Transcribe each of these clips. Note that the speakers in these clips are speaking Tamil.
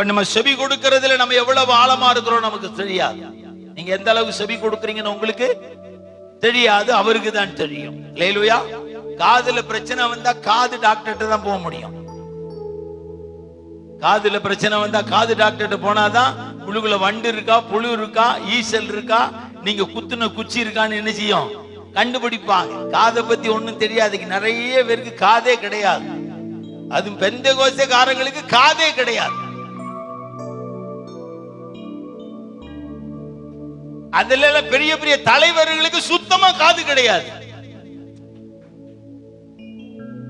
இப்ப நம்ம செவி கொடுக்கறதுல நம்ம எவ்வளவு ஆழமா இருக்கிறோம் நமக்கு தெரியாது. நீங்க எந்த அளவுக்கு செவி கொடுக்குறீங்கன்னு உங்களுக்கு தெரியாது அவருக்கு தான் தெரியும். லேலுயா காதுல பிரச்சனை வந்தா காது டாக்டர்கிட்ட தான் போக முடியும். காதுல பிரச்சனை வந்தா காது டாக்டர்கிட்ட போனாதான் புழுகுல வண்டு இருக்கா புழு இருக்கா ஈசல் இருக்கா நீங்க குத்துன குச்சி இருக்கான்னு என்ன செய்யும்? கண்டுபிடிப்பாங்க. காதை பத்தி ஒண்ணும் தெரியாது. நிறைய பேருக்கு காதே கிடையாது. அது பெந்த கோசக்காரங்களுக்கு காதே கிடையாது. அதுல எல்லாம் பெரிய பெரிய தலைவர்களுக்கு சுத்தமா காது கிடையாது.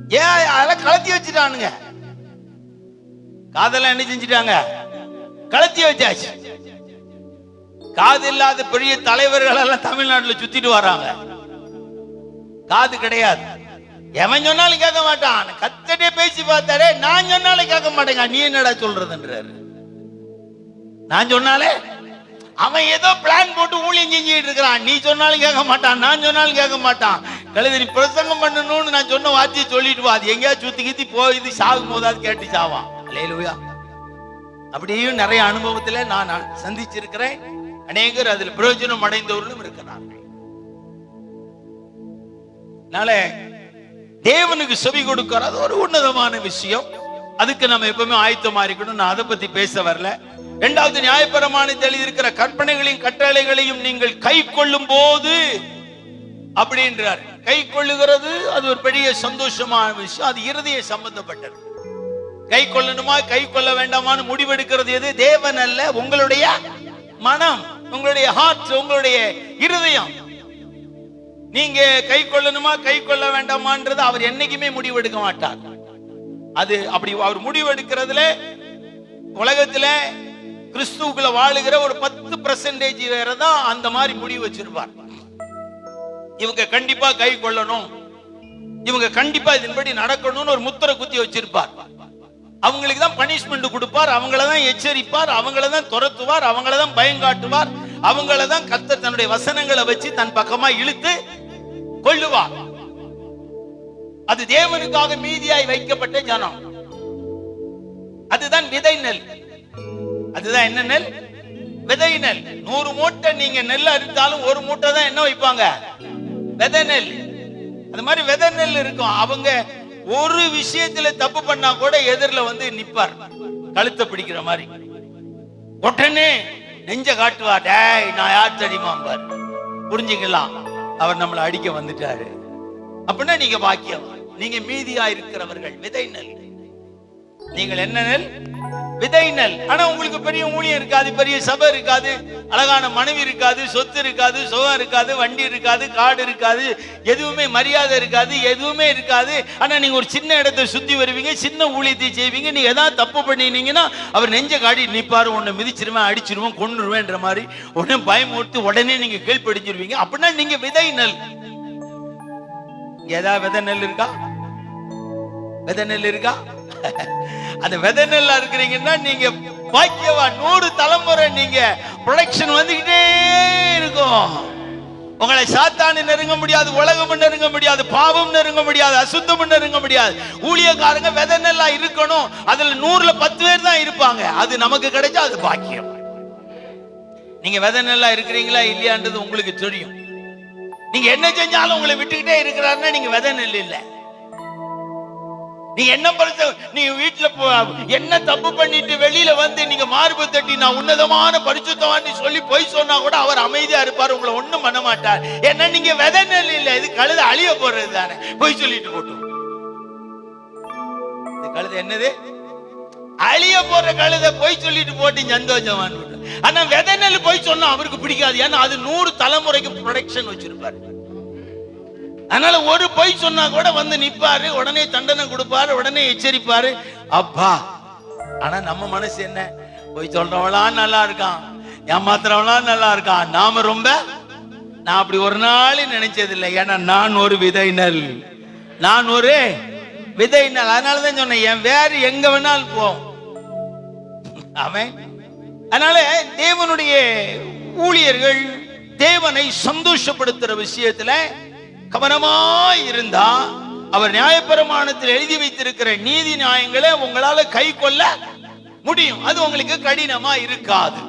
ஏன் அதெல்லாம் கலத்தி வச்சுட்டானுங்க? காதெல்லாம் என்ன செஞ்சுட்டாங்க? கலத்தி வச்சாச்சு. காது இல்லாத பெரிய தலைவர்கள் எல்லாம் தமிழ்நாட்டுல சுத்திட்டு வராங்க. காது கிடையாது. எவன் சொன்னாலும் கேட்க மாட்டான். கத்தட்டே பேசி பார்த்தாரே நான் சொன்னாலும் கேட்க மாட்டேங்க. நீ என்னடா சொல்றதுன்றாரு. நான் சொன்னாலே அவன் ஏதோ பிளான் போட்டு ஊழியம் செஞ்சுட்டு இருக்கிறான். நீ சொன்னாலும் கேட்க மாட்டான் நான் சொன்னாலும் கேட்க மாட்டான். கழுது நீ பிரசங்கம் பண்ணணும்னு நான் சொன்ன வார்த்தையை சொல்லிட்டு வா அது எங்கேயா சுத்தி கித்தி போய் சாகும் போதாவது கேட்டு சாவான். அலையிலுயா அப்படியும் நிறைய அனுபவத்துல நான் நான் சந்திச்சிருக்கிறேன். அநேகர் அதில் பிரயோஜனம் அடைந்தவர்களும் இருக்கிறார்கள். அதனால தேவனுக்கு செவி கொடுக்கிறது ஒரு உன்னதமான விஷயம். அதுக்கு நம்ம எப்பவுமே ஆயத்தமா இருக்கணும். நான் அதை பத்தி பேச வரல. இரண்டாவது நியாயபரமானத்தில் எழுதியிருக்கிற கற்பனைகளையும் கட்டளைகளையும் நீங்கள் கை கொள்ளும் போது அப்படின்றார். கை கொள்ளுகிறது அது ஒரு பெரிய சந்தோஷமான விஷயம். அது இருதய சம்பந்தப்பட்டது. கை கொள்ளணுமா கை கொள்ள வேண்டாமான்னு முடிவெடுக்கிறது எது? தேவன் அல்ல உங்களுடைய மனம் உங்களுடைய ஹார்ட் உங்களுடைய இருதயம். நீங்க கை கொள்ளணுமா கை கொள்ள வேண்டாமான்றது அவர் என்னைக்குமே முடிவெடுக்க மாட்டார். அது அப்படி அவர் முடிவெடுக்கிறதுல உலகத்துல கிறிஸ்துக்குள்ள வாழுகிற ஒரு பத்து பர்சன்டேஜ் வேற தான் அந்த மாதிரி முடிவு வச்சிருப்பார். இவங்க கண்டிப்பா கை கொள்ளணும். இவங்க கண்டிப்பா இதன்படி நடக்கணும்னு ஒரு முத்திரை குத்தி வச்சிருப்பார். அவங்களுக்கு தான் பனிஷ்மெண்ட் கொடுப்பார். அவங்கள தான் எச்சரிப்பார். அவங்கள தான் துரத்துவார். அவங்கள தான் பயம் காட்டுவார். அவங்கள தான் கத்தர் தன்னுடைய வசனங்களை வச்சு தன் பக்கமா இழுத்து கொள்ளுவார். அது தேவனுக்காக மீதியாய் வைக்கப்பட்ட ஜனம். அதுதான் விதை நெல் அதுதான் என்ன நெல்? விதை நெல். நூறு மூட்டை நீங்க நெல் அறுத்தாலும் ஒரு மூட்டை தான் என்ன வைப்பாங்க? விதை நெல். அது மாதிரி விதை நெல் இருக்கும். அவங்க ஒரு விஷயத்துல தப்பு பண்ணா கூட எதிரில வந்து நிப்பார். கழுத்தை பிடிக்கிற மாதிரி. உடனே நெஞ்ச காட்டுவா டேய் நான் யார் தெரியுமாம்பார் புரிஞ்சுக்கலாம் அவர் நம்மளை அடிக்க வந்துட்டாரு. அப்படின்னா நீங்க பாக்கியம். நீங்க மீதியா இருக்கிறவர்கள். விதை நெல். நீங்கள் என்ன நெல்? விதை நெல். ஆனா உங்களுக்கு பெரிய ஊழியம் இருக்காது பெரிய சபை இருக்காது அழகான மனைவி இருக்காது சொத்து இருக்காது சுகம் இருக்காது வண்டி இருக்காது காடு இருக்காது எதுவுமே மரியாதை இருக்காது எதுவுமே இருக்காது. ஆனா நீங்க ஒரு சின்ன இடத்தை சுத்தி வருவீங்க சின்ன ஊழியத்தை செய்வீங்க நீங்க ஏதாவது தப்பு பண்ணினீங்கன்னா அவர் நெஞ்ச காடி நிப்பாரு உன்னை மிதிச்சிருவேன் அடிச்சிருவேன் கொண்டுருவேன்ற மாதிரி உடனே பயமுறுத்து உடனே நீங்க கீழ்ப்படிஞ்சிருவீங்க. அப்படின்னா நீங்க விதை நெல். ஏதாவது விதை நெல் இருக்கா? விதை நெல் இருக்கா? அந்த விதை நெல்லா இருக்கிறீங்கன்னா நீங்க பாக்கியவா நூறு தலைமுறை நீங்க ப்ரொடக்ஷன் வந்துகிட்டே இருக்கும். உங்களை சாத்தானு நெருங்க முடியாது உலகம் நெருங்க முடியாது பாவம் நெருங்க முடியாது அசுத்தம் நெருங்க முடியாது. ஊழியக்காரங்க விதை நெல்லா இருக்கணும். அதுல நூறுல பத்து பேர் தான் இருப்பாங்க. அது நமக்கு கிடைச்சா அது பாக்கியம். நீங்க விதை நெல்லா இருக்கிறீங்களா இல்லையான்றது உங்களுக்கு தெரியும். நீங்க என்ன செஞ்சாலும் உங்களை விட்டுக்கிட்டே இருக்கிறாருன்னா நீங்க விதை நெல் இல்லை. நீ என்ன படிச்ச நீ வீட்டுல போ- என்ன தப்பு பண்ணிட்டு வெளியில வந்து நீங்க மார்பு தட்டி நான் உன்னதமான பரிசுத்தவான்னு சொல்லி பொய் சொன்னா கூட அவர் அமைதியா இருப்பார் உங்களை ஒண்ணும் பண்ண மாட்டார். ஏன்னா நீங்க விதை நெல் இல்ல இது கழுத அழிய போறது தானே? பொய் சொல்லிட்டு போட்டோம் இந்த கழுத என்னது? அழிய போற கழுத பொய் சொல்லிட்டு போட்டு சந்தோஷமான்னு ஆனா விதை நெல் பொய் சொன்னா அவருக்கு பிடிக்காது. ஏன்னா அது நூறு தலைமுறைக்கு ப்ரொடக்ஷன் வச்சிருப்பாரு. அதனால ஒரு பொய் சொன்னா கூட வந்து நிப்பாரு உடனே தண்டனை கொடுப்பாரு உடனே எச்சரிப்பாரு. அப்பா ஆனா நம்ம மனசு என்ன? பொய் சொல்றவளா நல்லா இருக்கான் ஏமாத்துறவளா நல்லா இருக்கான். நாம ரொம்ப நான் அப்படி ஒரு நாள் நினைச்சது இல்லை ஏன்னா நான் ஒரு விதைநல். நான் ஒரு விதைநல். அதனாலதான் சொன்னேன் என் வேறு எங்க வேணாலும் போம் அவன் அதனால தேவனுடைய ஊழியர்கள் தேவனை சந்தோஷப்படுத்துற விஷயத்துல கவனமாய் இருந்தா அவர் நியாயப்பிரமாணத்தில் எழுதி வைத்திருக்கிற நீதி நியாயங்களை உங்களால கை கொள்ள முடியும். அது உங்களுக்கு கடினமா இருக்காது.